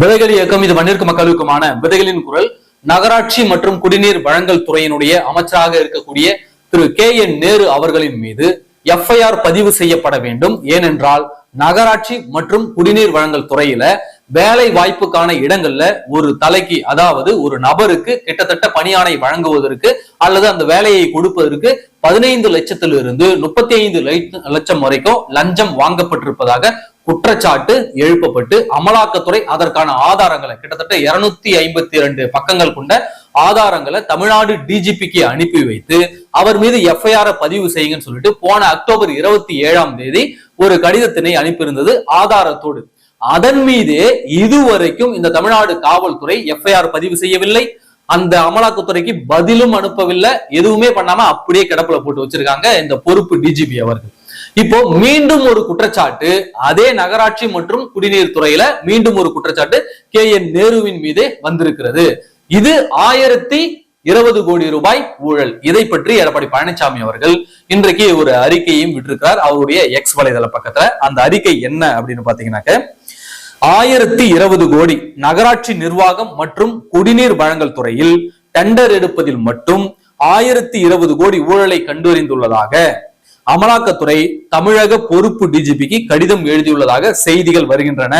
விதைகள் இயக்கம் இது மண்ணிற்கு மக்களுக்குமான விதைகளின் குரல் நகராட்சி மற்றும் குடிநீர் வழங்கல் துறையினுடைய அமைச்சராக இருக்கக்கூடிய திரு கே என் நேரு அவர்களின் மீது எஃப்ஐஆர் பதிவு செய்யப்பட வேண்டும். ஏனென்றால் நகராட்சி மற்றும் குடிநீர் வழங்கல் துறையில வேலை வாய்ப்புக்கான இடங்கள்ல ஒரு தலைக்கு அதாவது ஒரு நபருக்கு கிட்டத்தட்ட பணியாணை வழங்குவதற்கு அல்லது அந்த வேலையை கொடுப்பதற்கு பதினைந்து லட்சத்திலிருந்து முப்பத்தி ஐந்து லட்சம் வரைக்கும் லஞ்சம் வாங்கப்பட்டிருப்பதாக குற்றச்சாட்டு எழுப்பப்பட்டு அமலாக்கத்துறை அதற்கான ஆதாரங்களை கிட்டத்தட்ட இருநூத்தி ஐம்பத்தி இரண்டு பக்கங்கள் கொண்ட ஆதாரங்களை தமிழ்நாடு டிஜிபிக்கு அனுப்பி வைத்து அவர் மீது எஃப்ஐஆர் பதிவு செய்யுங்கன்னு சொல்லிட்டு போன அக்டோபர் இருபத்தி ஏழாம் தேதி ஒரு கடிதத்தினை அனுப்பியிருந்தது ஆதாரத்தோடு. அதன் மீது இதுவரைக்கும் இந்த தமிழ்நாடு காவல்துறை எஃப்ஐஆர் பதிவு செய்யவில்லை. அந்த அமலாக்கத்துறைக்கு பதிலும் அனுப்பவில்லை. எதுவுமே பண்ணாம அப்படியே கிடப்புல போட்டு வச்சிருக்காங்க இந்த பொறுப்பு டிஜிபி அவர்கள். இப்போ மீண்டும் ஒரு குற்றச்சாட்டு அதே நகராட்சி மற்றும் குடிநீர் துறையில மீண்டும் ஒரு குற்றச்சாட்டு கே என் நேருவின் மீது வந்திருக்கிறது. இது ஆயிரத்தி இருபது கோடி ரூபாய் ஊழல். இதை பற்றி எடப்பாடி பழனிசாமி அவர்கள் இன்றைக்கு ஒரு அறிக்கையும் விட்டிருக்கிறார். அவருடைய எக்ஸ் வலைதள பக்கத்துல. அந்த அறிக்கை என்ன அப்படின்னு பாத்தீங்கன்னாக்க ஆயிரத்தி இருபது கோடி நகராட்சி நிர்வாகம் மற்றும் குடிநீர் வழங்கல் துறையில் டெண்டர் எடுப்பதில் மட்டும் ஆயிரத்தி இருபது கோடி ஊழலை கண்டறிந்துள்ளதாக அமலாக்கத்துறை தமிழக பொறுப்பு டிஜிபிக்கு கடிதம் எழுதியுள்ளதாக செய்திகள் வருகின்றன.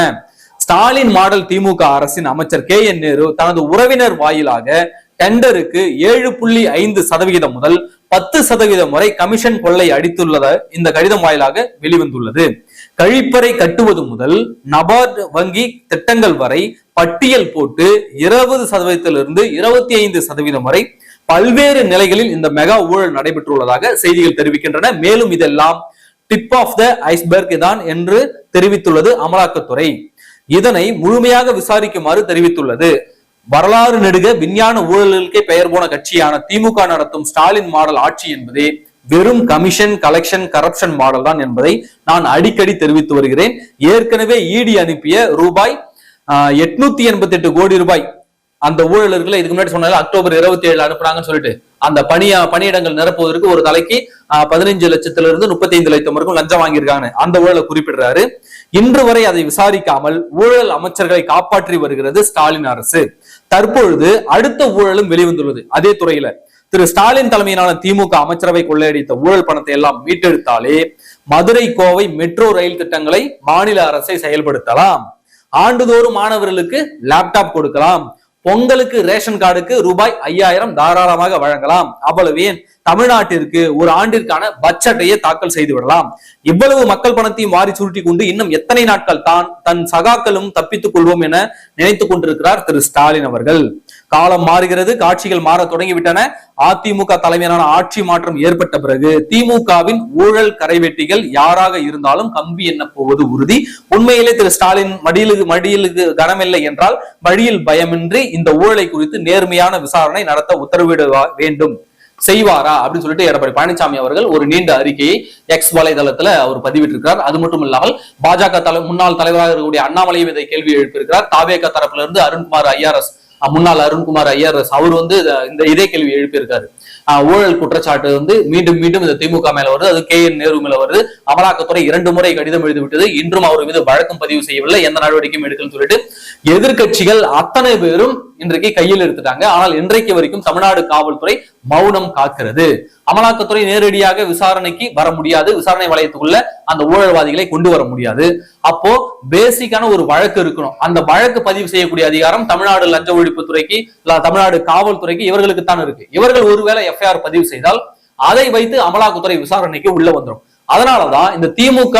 ஸ்டாலின் மாடல் திமுக அரசின் அமைச்சர் கே என் நேரு தனது உறவினர் வாயிலாக டெண்டருக்கு ஏழு புள்ளி ஐந்து சதவிகிதம் முதல் பத்து சதவீதம் வரை கமிஷன் கொள்ளை அடித்துள்ளத இந்த கடிதம் வாயிலாக வெளிவந்துள்ளது. கழிப்பறை கட்டுவது முதல் நபார்டு வங்கி திட்டங்கள் வரை பட்டியல் போட்டு இருபது சதவீதத்திலிருந்து இருபத்தி ஐந்து சதவீதம் வரை பல்வேறு நிலைகளில் இந்த மெகா ஊழல் நடைபெற்றுள்ளதாக செய்திகள் தெரிவிக்கின்றன. மேலும் இதெல்லாம் டிப் ஆஃப் த ஐஸ்பர்க் தான் என்று தெரிவித்துள்ளது அமலாக்கத்துறை. இதனை முழுமையாக விசாரிக்குமாறு தெரிவித்துள்ளது. வரலாறு நெடுக விஞ்ஞான ஊழலுக்கே பெயர் போன கட்சியான திமுக நடத்தும் ஸ்டாலின் மாடல் ஆட்சி என்பதே வெறும் கமிஷன் கலெக்ஷன் கரப்ஷன் மாடல் தான் என்பதை நான் அடிக்கடி தெரிவித்து வருகிறேன். ஏற்கனவே இடி அனுப்பிய ரூபாய் எட்நூத்தி எண்பத்தி எட்டு கோடி ரூபாய் அந்த ஊழலர்களை இதுக்கு முன்னாடி சொன்னால அக்டோபர் இருபத்தி ஏழு அனுப்புறாங்கன்னு சொல்லிட்டு. அந்த பணியா பணியிடங்கள் நிரப்புவதற்கு ஒரு தலைக்கு பதினஞ்சு லட்சத்துல இருந்து முப்பத்தி ஐந்து லட்சம் வரைக்கும் லஞ்சம் வாங்கியிருக்காங்க அந்த ஊழலை குறிப்பிடுறாரு. இன்று வரை அதை விசாரிக்காமல் ஊழல் அமைச்சர்களை காப்பாற்றி வருகிறது ஸ்டாலின் அரசு. தற்பொழுது அடுத்த ஊழலும் வெளிவந்துள்ளது. அதே துறையில திரு ஸ்டாலின் தலைமையிலான திமுக அமைச்சரவை கொள்ளையடித்த ஊழல் பணத்தை எல்லாம் மீட்டெடுத்தாலே மதுரை கோவை மெட்ரோ ரயில் திட்டங்களை மாநில அரசை செயல்படுத்தலாம். ஆண்டுதோறும் மாணவர்களுக்கு லேப்டாப் கொடுக்கலாம். பொங்கலுக்கு ரேஷன் கார்டுக்கு ரூபாய் ஐயாயிரம் தாராளமாக வழங்கலாம். அவ்வளவு ஏன்? தமிழ்நாட்டிற்கு ஒரு ஆண்டிற்கான பட்ஜெட்டையே தாக்கல் செய்து விடலாம். இவ்வளவு மக்கள் பணத்தையும் வாரி சுருட்டி கொண்டு இன்னும் எத்தனை நாட்கள் தான் தன் சகாக்களும் தப்பித்துக் கொள்வோம் என நினைத்துக் கொண்டிருக்கிறார் திரு ஸ்டாலின் அவர்கள். காலம் மாறுகிறது காட்சிகள் மாற தொடங்கிவிட்டன. அதிமுக தலைமையிலான ஆட்சி மாற்றம் ஏற்பட்ட பிறகு திமுகவின் ஊழல் கரைவெட்டிகள் யாராக இருந்தாலும் கம்பி என்ன போவது உறுதி. உண்மையிலே திரு ஸ்டாலின் மடியிலுக்கு மடியிலுக்கு கனமில்லை என்றால் வழியில் பயமின்றி இந்த ஊழலை குறித்து நேர்மையான விசாரணை நடத்த உத்தரவிட வேண்டும். செய்வாரா? அப்படின்னு சொல்லிட்டு எடப்பாடி பழனிசாமி அவர்கள் ஒரு நீண்ட அறிக்கையை எக்ஸ் வலைதளத்துல அவர் பதிவிட்டிருக்கிறார். அது மட்டும் இல்லாமல் பாஜக தலை முன்னாள் தலைவராக இருக்கக்கூடிய அண்ணாமலையும் இதை கேள்வி எழுப்பியிருக்கிறார். தாவேக தரப்பிலிருந்து அருண்குமார் ஐஆர்எஸ் முன்னாள் அருண்குமார் ஐஆர்எஸ் அவர் வந்து இந்த இதே கேள்வி எழுப்பியிருக்காரு. ஊழல் குற்றச்சாட்டு வந்து மீண்டும் மீண்டும் இந்த திமுக மேல வருது. அது கே என் நேரு மேல வருது. அமலாக்கத்துறை இரண்டு முறை கடிதம் எழுதி விட்டது. இன்றும் அவர் மீது வழக்கம் பதிவு செய்யவில்லை. எந்த நடவடிக்கையும் எடுக்கணும்னு சொல்லிட்டு எதிர்கட்சிகள் அத்தனை பேரும் இன்றைக்கு கையில் எடுத்துட்டாங்க. ஆனால் இன்றைக்கு வரைக்கும் தமிழ்நாடு காவல்துறை மௌனம் காக்கிறது. அமலாக்கத்துறை நேரடியாக விசாரணைக்கு வர முடியாது. விசாரணை வளையத்துக்குள்ள அந்த ஊழல்வாதிகளை கொண்டு வர முடியாது. அப்போ பேசிக்கான ஒரு வழக்கு இருக்கணும். அந்த வழக்கு பதிவு செய்யக்கூடிய அதிகாரம் தமிழ்நாடு லஞ்ச ஒழிப்பு துறைக்கு தமிழ்நாடு காவல்துறைக்கு இவர்களுக்கு தான் இருக்கு. இவர்கள் ஒருவேளை எஃப்ஐஆர் பதிவு செய்தால் அதை வைத்து அமலாக்கத்துறை விசாரணைக்கு உள்ள வந்துடும் அதனாலதான் இந்த திமுக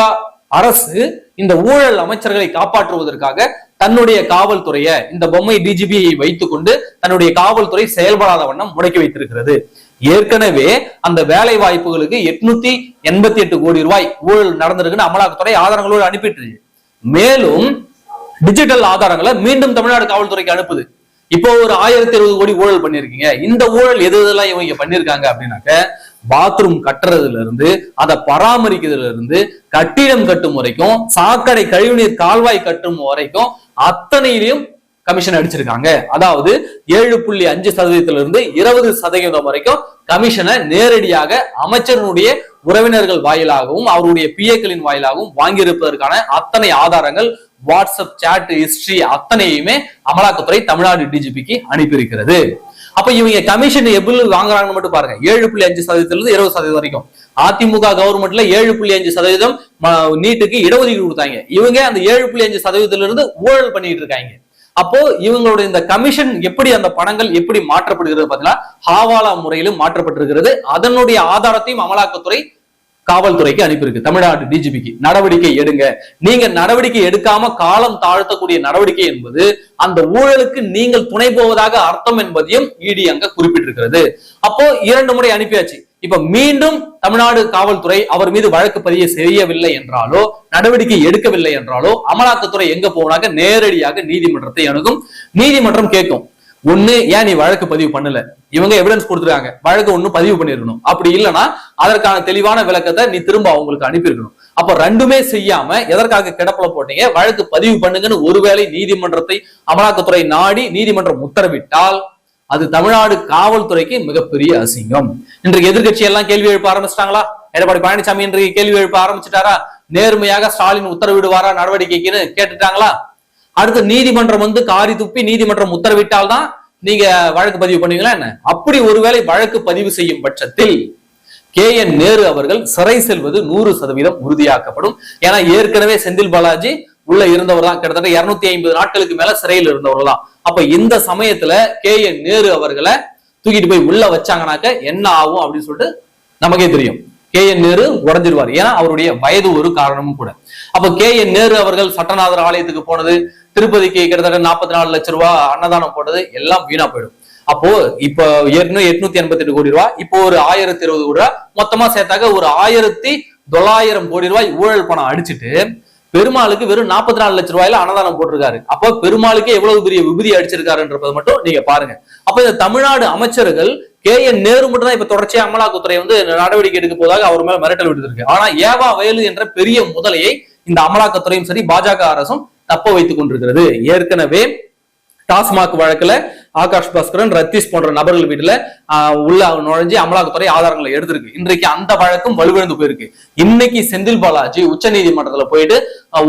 அரசு இந்த ஊழல் அமைச்சர்களை காப்பாற்றுவதற்காக தன்னுடைய காவல்துறையை இந்த பொம்மை டிஜிபியை வைத்துக் கொண்டு தன்னுடைய காவல்துறை செயல்படாத வண்ணம் முடக்கி வைத்திருக்கிறது. ஏற்கனவே அந்த வேலை வாய்ப்புகளுக்கு எட்நூத்தி எண்பத்தி எட்டு கோடி ரூபாய் ஊழல் நடந்திருக்குன்னு அமலாக்கத்துறை ஆதாரங்களோடு அனுப்பிட்டு மேலும் டிஜிட்டல் ஆதாரங்களை மீண்டும் தமிழ்நாடு காவல்துறைக்கு அனுப்புது. இப்போ ஒரு ஆயிரத்தி இருபது கோடி ஊழல் பண்ணிருக்கீங்க. இந்த ஊழல் எது எதெல்லாம் இவங்க பண்ணிருக்காங்க அப்படின்னாக்க பாத்ரூம் கட்டுறதுல இருந்து அதை பராமரிக்கிறதுல இருந்து கட்டிடம் கட்டும் வரைக்கும் சாக்கடை கழிவுநீர் கால்வாய் கட்டும் வரைக்கும் அத்தனையிலையும் கமிஷன் அடிச்சிருக்காங்க. அதாவது ஏழு புள்ளி அஞ்சு சதவீதத்திலிருந்து இருபது சதவீதம் வரைக்கும் கமிஷனை நேரடியாக அமைச்சருடைய உறவினர்கள் வாயிலாகவும் அவருடைய பிஏக்களின் வாயிலாகவும் வாங்கியிருப்பதற்கான அத்தனை ஆதாரங்கள் வாட்ஸ்அப் சாட் ஹிஸ்டரி அத்தனையுமே அமலாக்கத்துறை தமிழ்நாடு டிஜிபிக்கு அனுப்பியிருக்கிறது. அப்ப இவங்க கமிஷன் எப்படி வாங்குறாங்கன்னு மட்டும் பாருங்க. ஏழு புள்ளி அஞ்சு சதவீதத்திலிருந்து இருபது சதவீதம் வரைக்கும். அதிமுக கவர்மெண்ட்ல ஏழு புள்ளி அஞ்சு சதவீதம் நீட்டுக்கு இடஒதுக்கீடு கொடுத்தாங்க. இவங்க அந்த ஏழு புள்ளி அஞ்சு சதவீதத்துல இருந்து ஊழல் பண்ணிட்டு இருக்காங்க. அப்போ இவங்களுடைய இந்த கமிஷன் எப்படி அந்த பணங்கள் எப்படி மாற்றப்படுகிறது பார்த்தீங்கன்னா ஹாவாலா முறையிலும் மாற்றப்பட்டிருக்கிறது. அதனுடைய ஆதாரத்தையும் அமலாக்கத்துறை காவல்துறைக்கு அனுப்பியிருக்கு. தமிழ்நாடு டிஜிபிக்கு நடவடிக்கை எடுங்க. நீங்க நடவடிக்கை எடுக்காம காலம் தாழ்த்தக்கூடிய நடவடிக்கை என்பது அந்த ஊழலுக்கு நீங்கள் துணை போவதாக அர்த்தம் என்பதையும் இடி அங்க குறிப்பிட்டிருக்கிறது. அப்போ இரண்டு முறை அனுப்பியாச்சு. இப்ப மீண்டும் தமிழ்நாடு காவல்துறை அவர் மீது வழக்கு பதிவு செய்யவில்லை என்றாலோ நடவடிக்கை எடுக்கவில்லை என்றாலோ அமலாக்கத்துறை எங்க போனாக்க நேரடியாக நீதிமன்றத்தை அணுகும். நீதிமன்றம் கேட்கும் ஒண்ணு ஏன் நீ வழக்கு பதிவு பண்ணல? இவங்க எவிடன்ஸ் கொடுத்துருக்காங்க. வழக்கு ஒண்ணு பதிவு பண்ணிருக்கணும். அப்படி இல்லைன்னா அதற்கான தெளிவான விளக்கத்தை நீ திரும்ப அவங்களுக்கு அனுப்பியிருக்கணும். அப்ப ரெண்டுமே செய்யாம எதற்காக கிடப்புல போட்டீங்க? வழக்கு பதிவு பண்ணுங்கன்னு ஒருவேளை நீதிமன்றத்தை அமலாக்கத்துறை நாடி நீதிமன்றம் உத்தரவிட்டால் அது தமிழ்நாடு காவல்துறைக்கு மிகப்பெரிய அசிங்கம். இன்றைக்கு எதிர்க்கட்சி எல்லாம் கேள்வி எழுப்ப ஆரம்பிச்சிட்டாங்களா? எடப்பாடி பழனிசாமி இன்றைக்கு கேள்வி எழுப்ப ஆரம்பிச்சிட்டாரா? நேர்மையாக ஸ்டாலின் உத்தரவிடுவாரா நடவடிக்கைக்குன்னு கேட்டுட்டாங்களா? அடுத்து நீதிமன்றம் வந்து காரி துப்பி நீதிமன்றம் உத்தரவிட்டால் தான் நீங்க வழக்கு பதிவு பண்ணுவீங்களா என்ன? அப்படி ஒருவேளை வழக்கு பதிவு செய்யும் பட்சத்தில் கே என் நேரு அவர்கள் சிறை செல்வது நூறு சதவீதம் உறுதியாக்கப்படும். ஏன்னா ஏற்கனவே செந்தில் பாலாஜி உள்ள இருந்தவர் தான் கிட்டத்தட்ட இருநூத்தி ஐம்பது நாட்களுக்கு மேல சிறையில் இருந்தவர் தான் அப்ப இந்த சமயத்துல கே என் நேரு அவர்களை தூக்கிட்டு போய் உள்ள வச்சாங்கனாக்க என்ன ஆகும் அப்படின்னு சொல்லிட்டு நமக்கே தெரியும். கே என் நேரு உடஞ்சிருவார். ஏன்னா அவருடைய வயது ஒரு காரணமும் கூட. அப்ப கே என் நேரு அவர்கள் சட்டநாதர் ஆலயத்துக்கு போனது திருப்பதிக்கு கிட்டத்தட்ட நாற்பத்தி நாலு லட்சம் ரூபாய் அன்னதானம் போட்டது எல்லாம் வீணா போயிடும். அப்போ இப்போ ஏற்கனவே எட்நூத்தி எண்பத்தி எட்டு கோடி ரூபாய் இப்போ ஒரு ஆயிரத்தி இருபது கோடி ரூபாய் மொத்தமா சேர்த்தாக்க ஒரு ஆயிரத்தி தொள்ளாயிரம் கோடி ரூபாய் ஊழல் பணம் அடிச்சிட்டு பெருமாளுக்கு வெறும் நாற்பத்தி நாலு லட்சம் ரூபாயில அன்னதானம் போட்டிருக்காரு. அப்போ பெருமாளுக்கே எவ்வளவு பெரிய விபதி அடிச்சிருக்காருன்றதை மட்டும் நீங்க பாருங்க. அப்ப இந்த தமிழ்நாடு அமைச்சர்கள் கே என் நேரு மட்டும் தான் இப்ப தொடர்ச்சியா அமலாக்கத்துறை வந்து நடவடிக்கை எடுக்க போதாக அவர் மேல மிரட்டல் விடுத்திருக்கு. ஆனா ஏவா வயலு என்ற பெரிய முதலையை இந்த அமலாக்கத்துறையும் சரி பாஜக அரசும் தப்ப வைத்துக் கொண்டிருக்கிறது. ஏற்கனவே டாஸ்மாக் வழக்குல ஆகாஷ் பாஸ்கரன் ரத்தீஷ் போன்ற நபர்கள் வீட்டுல உள்ள நுழைஞ்சு அமலாக்கத்துறை ஆதாரங்களை எடுத்திருக்கு. இன்றைக்கு அந்த வழக்கும் வலுவிழந்து போயிருக்கு. இன்னைக்கு செந்தில் பாலாஜி உச்ச நீதிமன்றத்துல போயிட்டு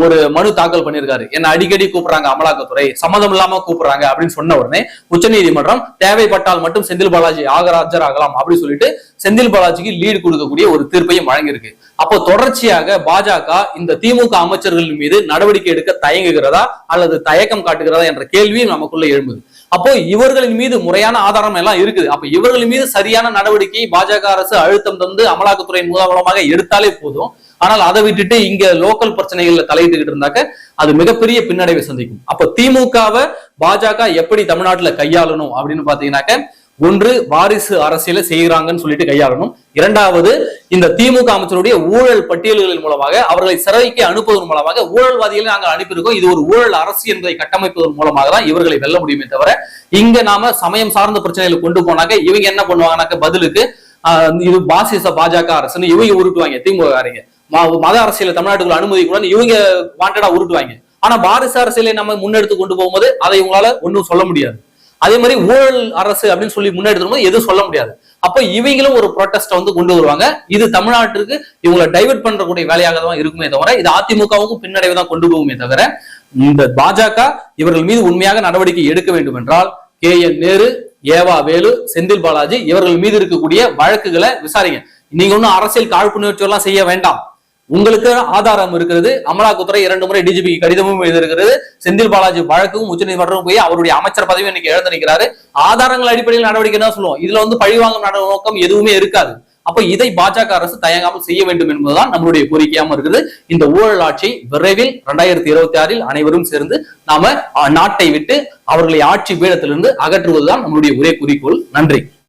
ஒரு மனு தாக்கல் பண்ணியிருக்காரு. என்ன அடிக்கடி கூப்பிடுறாங்க அமலாக்கத்துறை சம்மதம் இல்லாம கூப்பிடுறாங்க அப்படின்னு சொன்ன உடனே உச்ச நீதிமன்றம் தேவைப்பட்டால் மட்டும் செந்தில் பாலாஜி ஆகராஜர் ஆகலாம் அப்படின்னு சொல்லிட்டு செந்தில் பாலாஜிக்கு லீடு கொடுக்கக்கூடிய ஒரு தீர்ப்பையும் வழங்கியிருக்கு. அப்போ தொடர்ச்சியாக பாஜக இந்த திமுக அமைச்சர்கள் மீது நடவடிக்கை எடுக்க தயங்குகிறதா அல்லது தயக்கம் காட்டுகிறதா என்ற கேள்வியும் நமக்குள்ள எழும்புது. அப்போ இவர்களின் மீது முறையான ஆதாரம் எல்லாம் இருக்குது. அப்ப இவர்களின் மீது சரியான நடவடிக்கை பாஜக அரசு அழுத்தம் தந்து அமலாக்கத்துறை மூலமாக எடுத்தாலே போதும். ஆனால் அதை விட்டுட்டு இங்க லோக்கல் பிரச்சனைகள்ல தலையிட்டுக்கிட்டு இருந்தாக்க அது மிகப்பெரிய பின்னடைவை சந்திக்கும். அப்ப திமுகவை பாஜக எப்படி தமிழ்நாட்டுல கையாளணும் அப்படின்னு பாத்தீங்கன்னாக்க ஒன்று வாரிசு அரசியல செய்கிறாங்கன்னு சொல்லிட்டு கையாளணும். இரண்டாவது இந்த திமுக அமைச்சருடைய ஊழல் பட்டியல்களின் மூலமாக அவர்களை சிறைக்கு அனுப்புவதன் மூலமாக ஊழல்வாதிகளை நாங்கள் அனுப்பியிருக்கோம். இது ஒரு ஊழல் அரசு என்பதை கட்டமைப்பதன் மூலமாக தான் இவர்களை வெல்ல முடியுமே தவிர இங்க நாம சமயம் சார்ந்த பிரச்சனைகளை கொண்டு போனாக்க இவங்க என்ன பண்ணுவாங்கனாக்க பதிலுக்கு ஆஹ், இது பாசிச பாஜக அரசுன்னு இவங்க உருட்டுவாங்க திமுக மத அரசியல தமிழ்நாட்டுக்குள்ள அனுமதி கூட இவங்க வாண்டடா உருட்டுவாங்க. ஆனா பாரிசு அரசியலை நம்ம முன்னெடுத்து கொண்டு போகும்போது அதை இவங்களால ஒன்றும் சொல்ல முடியாது. அதே மாதிரி ஊழல் அரசு அப்படின்னு சொல்லி முன்னெடுத்து எதுவும் சொல்ல முடியாது. அப்ப இவங்களும் ஒரு ப்ரொட்டஸ்ட வந்து கொண்டு வருவாங்க. இது தமிழ்நாட்டுக்கு இவங்களை டைவெர்ட் பண்றக்கூடிய வேலையாக தான் இருக்குமே தவிர இது அதிமுகவுக்கும் பின்னடைவு தான் கொண்டு போகுமே தவிர இந்த பாஜக இவர்கள் மீது உண்மையாக நடவடிக்கை எடுக்க வேண்டும் என்றால் கே என் நேரு ஏவா வேலு செந்தில் பாலாஜி இவர்கள் மீது இருக்கக்கூடிய வழக்குகளை விசாரிங்க. நீங்க ஒன்னும் அரசியல் காழ்ப்புணர்ச்சி எல்லாம் செய்ய வேண்டாம். உங்களுக்கு ஆதாரம் இருக்கிறது. அமலாக்கத்துறை இரண்டு முறை டிஜிபி கடிதமும் எழுதியிருக்கிறது. செந்தில் பாலாஜி வழக்கும் உச்சநீதிமன்றம் போய் அவருடைய அமைச்சர் பதவி இன்னைக்கு இழந்து நிற்கிறாரு ஆதாரங்கள் அடிப்படையில் நடவடிக்கை தான் சொல்லுவோம்? இதுல வந்து பழிவாங்கும் நட- நோக்கம் எதுவுமே இருக்காது. அப்ப இதை பாஜக அரசு தயங்காமல் செய்ய வேண்டும் என்பதுதான் நம்மளுடைய கோரிக்கையாம இருக்குது. இந்த ஊழல் ஆட்சியை விரைவில் இரண்டாயிரத்தி இருபத்தி ஆறில் அனைவரும் சேர்ந்து நாம நாட்டை விட்டு அவர்களை ஆட்சி பீடத்திலிருந்து அகற்றுவதுதான் நம்மளுடைய ஒரே குறிக்கோள். நன்றி.